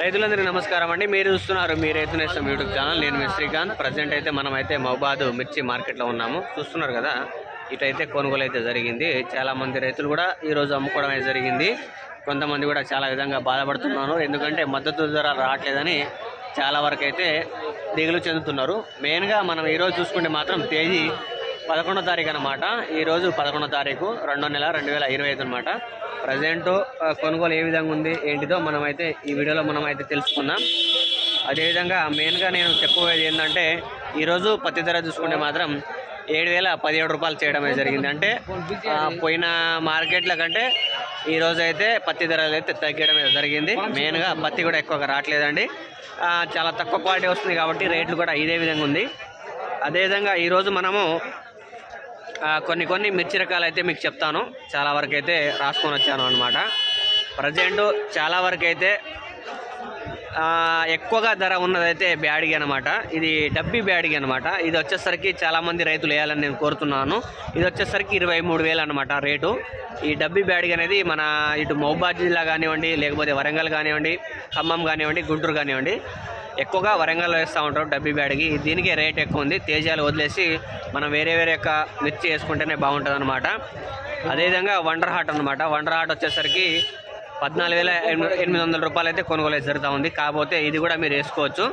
రైతులందరికీ నమస్కారం అండి. మీరు చూస్తున్నారు మీ రైతు నేస్తం యూట్యూబ్ ఛానల్. నేను మీ శ్రీకాంత్. ప్రజెంట్ అయితే మనం అయితే మహబాద్ మిర్చి మార్కెట్లో ఉన్నాము. చూస్తున్నారు కదా ఇటైతే కొనుగోలు అయితే జరిగింది. చాలామంది రైతులు కూడా ఈరోజు అమ్ముకోవడం అయితే జరిగింది. కొంతమంది కూడా చాలా విధంగా బాధపడుతున్నారు. ఎందుకంటే మద్దతు ధర రావట్లేదని చాలా వరకు అయితే దిగులు చెందుతున్నారు. మెయిన్గా మనం ఈరోజు చూసుకుంటే మాత్రం తేదీ పదకొండో తారీఖు అనమాట ఈరోజు పదకొండో తారీఖు రెండో నెల రెండు వేల ఇరవై ఐదు అనమాట ప్రజెంట్ కొనుగోలు ఏ విధంగా ఉంది ఏంటిదో మనమైతే ఈ వీడియోలో మనం అయితే తెలుసుకుందాం. అదేవిధంగా మెయిన్గా నేను చెప్పబోయేది ఏంటంటే ఈరోజు పత్తి ధర చూసుకుంటే మాత్రం ఏడు వేల పదిహేడు రూపాయలు చేయడమే జరిగింది. అంటే పోయిన మార్కెట్ల కంటే ఈరోజు అయితే పత్తి ధరలు అయితే తగ్గడం జరిగింది. మెయిన్గా పత్తి కూడా ఎక్కువగా రావట్లేదండి. చాలా తక్కువ క్వాలిటీ వస్తుంది కాబట్టి రేట్లు కూడా ఇదే విధంగా ఉంది. అదేవిధంగా ఈరోజు మనము కొన్ని కొన్ని మిర్చి రకాలు అయితే మీకు చెప్తాను. చాలా వరకు అయితే రాసుకొని వచ్చాను అనమాట ప్రజెంట్ చాలా వరకు అయితే ఎక్కువగా ధర ఉన్నదైతే బ్యాడిగి అనమాట ఇది డబ్బి బ్యాడిగి అనమాట ఇది వచ్చేసరికి చాలామంది రైతులు వేయాలని నేను కోరుతున్నాను. ఇది వచ్చేసరికి ఇరవై మూడు వేలు అనమాట రేటు. ఈ డబ్బి బ్యాడిగి అనేది మన ఇటు మహబాద్ జిల్లా కానివ్వండి లేకపోతే వరంగల్ కానివ్వండి ఖమ్మం కానివ్వండి గుంటూరు కానివ్వండి ఎక్కువగా వరంగల్లో వేస్తూ ఉంటారు డబ్బీ బ్యాడ్కి. దీనికి రేట్ ఎక్కువ ఉంది. తేజాలు వదిలేసి మనం వేరే వేరే యొక్క మిర్చి వేసుకుంటేనే బాగుంటుంది అనమాట అదేవిధంగా వండర్ హాట్ అనమాట వండర్ హాట్ వచ్చేసరికి పద్నాలుగు వేల ఎనిమిది వందల రూపాయలు అయితే కొనుగోలు జరుగుతూ ఉంది. కాకపోతే ఇది కూడా మీరు వేసుకోవచ్చు.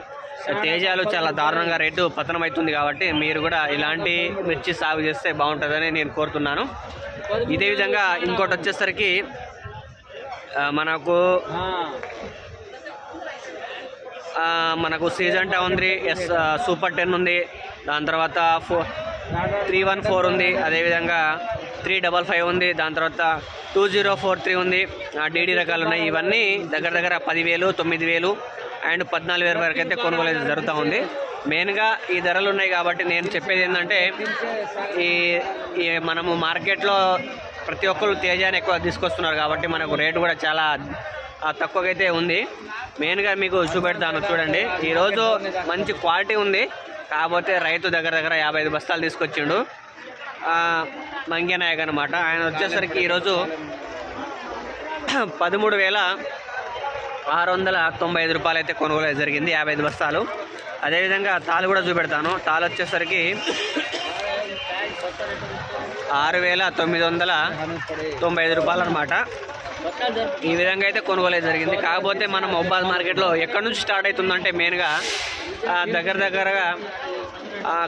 తేజాలు చాలా దారుణంగా రేటు పతనమవుతుంది కాబట్టి మీరు కూడా ఇలాంటి మిర్చి సాగు చేస్తే బాగుంటుందని నేను కోరుతున్నాను. ఇదే విధంగా ఇంకోటి వచ్చేసరికి మనకు మనకు సీజన్ టా ఉంది. ఎస్ సూపర్ టెన్ ఉంది. దాని తర్వాత ఫో త్రీ వన్ ఫోర్ ఉంది. అదేవిధంగా త్రీ డబల్ ఫైవ్ ఉంది. దాని తర్వాత టూ జీరో ఫోర్ త్రీ ఉంది. డీడీ రకాలు ఉన్నాయి. ఇవన్నీ దగ్గర దగ్గర పదివేలు తొమ్మిది వేలు అండ్ పద్నాలుగు వేల వరకు అయితే కొనుగోలు అయితే జరుగుతూ ఉంది. మెయిన్గా ఈ ధరలు ఉన్నాయి కాబట్టి నేను చెప్పేది ఏంటంటే ఈ ఈ మనము మార్కెట్లో ప్రతి ఒక్కరు తేజాన్ని ఎక్కువ తీసుకొస్తున్నారు కాబట్టి మనకు రేటు కూడా చాలా తక్కువకైతే తక్కువగా అయితే ఉంది మెయిన్గా మీకు చూపెడతాను చూడండి. ఈరోజు మంచి క్వాలిటీ ఉంది. కాకపోతే రైతు దగ్గర దగ్గర యాభై ఐదు బస్తాలు తీసుకొచ్చిండు. ఆ, అనమాట ఆయన వచ్చేసరికి ఈరోజు పదమూడు వేల ఆరు వందల తొంభై ఐదు రూపాయలు అయితే కొనుగోలు జరిగింది యాభై ఐదు బస్తాలు. అదేవిధంగా తాలు కూడా చూపెడతాను. తాలు వచ్చేసరికి ఆరు వేల తొమ్మిది వందల తొంభై ఐదు రూపాయలు అనమాట ఈ విధంగా అయితే కొనుగోలు అయితే జరిగింది. కాకపోతే మనం మొబైల్ మార్కెట్లో ఎక్కడి నుంచి స్టార్ట్ అవుతుందంటే మెయిన్గా దగ్గర దగ్గరగా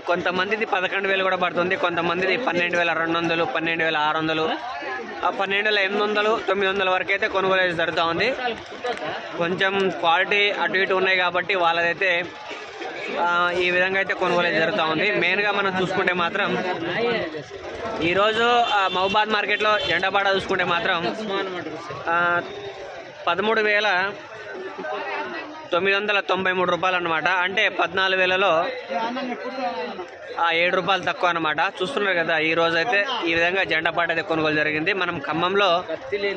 కొంతమందిది పదకొండు వేలు కూడా పడుతుంది. కొంతమందిది పన్నెండు వేల రెండు వందలు పన్నెండు వేల ఆరు వందలు. ఆ, పన్నెండు వేల ఎనిమిది వందలు తొమ్మిది వందల వరకు అయితే కొనుగోలు అయితే జరుగుతూ ఉంది. కొంచెం క్వాలిటీ అటు ఇటు ఉన్నాయి కాబట్టి వాళ్ళదైతే ఈ విధంగా అయితే కొనుగోలు జరుగుతూ ఉంది. మెయిన్గా మనం చూసుకుంటే మాత్రం ఈరోజు మహబాద్ మార్కెట్లో జెండాపాడ చూసుకుంటే మాత్రం పదమూడు వేల తొమ్మిది వందల తొంభై మూడు రూపాయలు అనమాట అంటే పద్నాలుగు వేలలో ఆ ఏడు రూపాయలు తక్కువ అనమాట చూస్తున్నారు కదా ఈ రోజు అయితే ఈ విధంగా జెండాపాట అయితే కొనుగోలు జరిగింది. మనం ఖమ్మంలో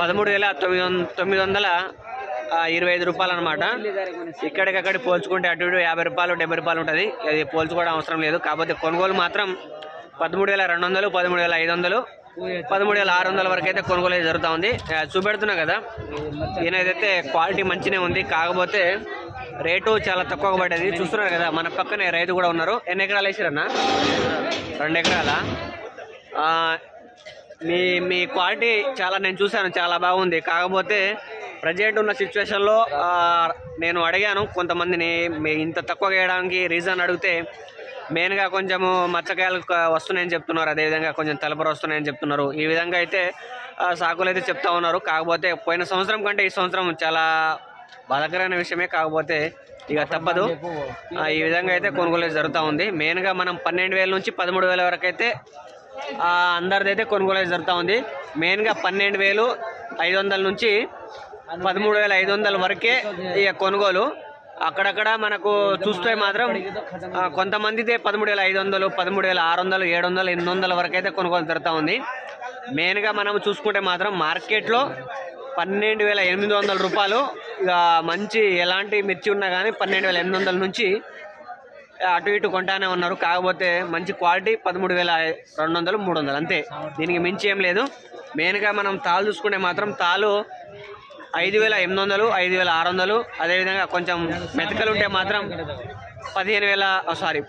పదమూడు వేల తొమ్మిది వంద తొమ్మిది వందల ఇరవై ఐదు రూపాయలు అనమాట ఇక్కడికక్కడ పోల్చుకుంటే అటు ఇటు యాభై రూపాయలు డెబ్బై రూపాయలు ఉంటుంది. అది పోల్చుకోవడం అవసరం లేదు. కాకపోతే కొనుగోలు మాత్రం పదమూడు వేల రెండు వందలు పదమూడు వేల ఐదు వందలు పదమూడు వేల ఆరు వందల వరకు అయితే కొనుగోలు అయితే జరుగుతూ ఉంది. చూపెడుతున్నా కదా ఈయనైతే క్వాలిటీ మంచినే ఉంది. కాకపోతే రేటు చాలా తక్కువ పడ్డది. చూస్తున్నారు కదా మన పక్కనే రైతు కూడా ఉన్నారు. ఎన్ని ఎకరాలు వేసారన్నా? రెండు ఎకరాల. మీ మీ క్వాలిటీ చాలా నేను చూశాను చాలా బాగుంది. కాకపోతే ప్రజెంట్ ఉన్న సిచ్యువేషన్లో నేను అడిగాను కొంతమందిని మీ ఇంత తక్కువ వేయడానికి రీజన్ అడిగితే మెయిన్గా కొంచెము మచ్చకాయలు వస్తున్నాయని చెప్తున్నారు. అదేవిధంగా కొంచెం తలపర వస్తున్నాయని చెప్తున్నారు. ఈ విధంగా అయితే సాకులు అయితే చెప్తా ఉన్నారు. కాకపోతే పోయిన సంవత్సరం కంటే ఈ సంవత్సరం చాలా బాధకరమైన విషయమే. కాకపోతే ఇక తప్పదు. ఈ విధంగా అయితే కొనుగోలు జరుగుతూ ఉంది. మెయిన్గా మనం పన్నెండు వేల నుంచి పదమూడు వేల వరకు అయితే అందరిదైతే అందరిది అయితే కొనుగోలు జరుగుతూ ఉంది. మెయిన్గా పన్నెండు వేలు ఐదు వందల నుంచి పదమూడు వేల ఐదు వందల వరకే ఇక కొనుగోలు. అక్కడక్కడ మనకు చూస్తే మాత్రం ఆ, పదమూడు వేల ఐదు వందలు పదమూడు వేల ఆరు వందలు ఏడు వందలు ఎనిమిది వందల వరకు అయితే కొనుగోలు జరుగుతూ ఉంది. మెయిన్గా మనం చూసుకుంటే మాత్రం మార్కెట్లో పన్నెండు వేల ఎనిమిది వందల రూపాయలు ఇక మంచి ఎలాంటి మిర్చి ఉన్నా కానీ పన్నెండు వేల ఎనిమిది వందల నుంచి అటు ఇటు కొంటానే ఉన్నారు. కాకపోతే మంచి క్వాలిటీ పదమూడు వేల రెండు వందలు మూడు వందలు అంతే. దీనికి మించి ఏం లేదు. మెయిన్గా మనం తాళ్ళు చూసుకుంటే మాత్రం తాళ్ళు ఐదు వేల ఎనిమిది వందలు ఐదు వేల ఆరు వందలు. అదేవిధంగా కొంచెం మెతకలు ఉంటే మాత్రం పదిహేను వేల సారీ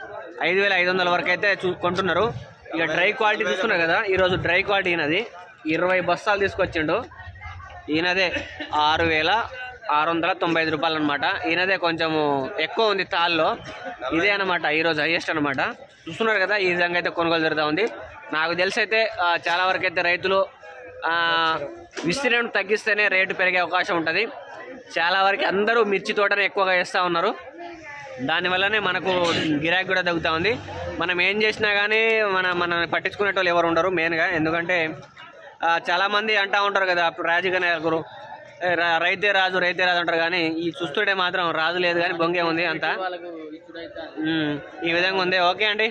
ఐదు వేల ఐదు వందల వరకు అయితే చూ కొంటున్నారు. ఇక డ్రై క్వాలిటీ చూస్తున్నారు కదా ఈరోజు డ్రై క్వాలిటీ ఈయనది. ఇరవై బస్తాలు తీసుకొచ్చిండు. ఈయనదే ఆరు వేల ఆరు వందల తొంభై ఐదు రూపాయలు అనమాట ఈయనదే కొంచెము ఎక్కువ ఉంది తాల్లో ఇదే అనమాట ఈరోజు హైయెస్ట్ అనమాట చూస్తున్నారు కదా ఈ విధంగా అయితే కొనుగోలు జరుగుతూ ఉంది. నాకు తెలిసి అయితే చాలా వరకు అయితే రైతులు విస్తీర్ణం తగ్గిస్తేనే రేటు పెరిగే అవకాశం ఉంటుంది. చాలా వరకు అందరూ మిర్చి తోటనే ఎక్కువగా వేస్తూ ఉన్నారు. దానివల్లనే మనకు గిరాకీ కూడా తగ్గుతూ ఉంది. మనం ఏం చేసినా కానీ మన మన పట్టించుకునేటోళ్ళు ఎవరు ఉండరు మెయిన్గా. ఎందుకంటే చాలామంది అంటూ ఉంటారు కదా అప్పుడు రాజుగానే గురు రా- రైతే రాజు రైతే రాజు అంటారు కానీ ఈ చూస్తుంటే మాత్రం రాజు లేదు కానీ బొంగే ఉంది అంతా. ఈ విధంగా ఉంది. ఓకే అండి.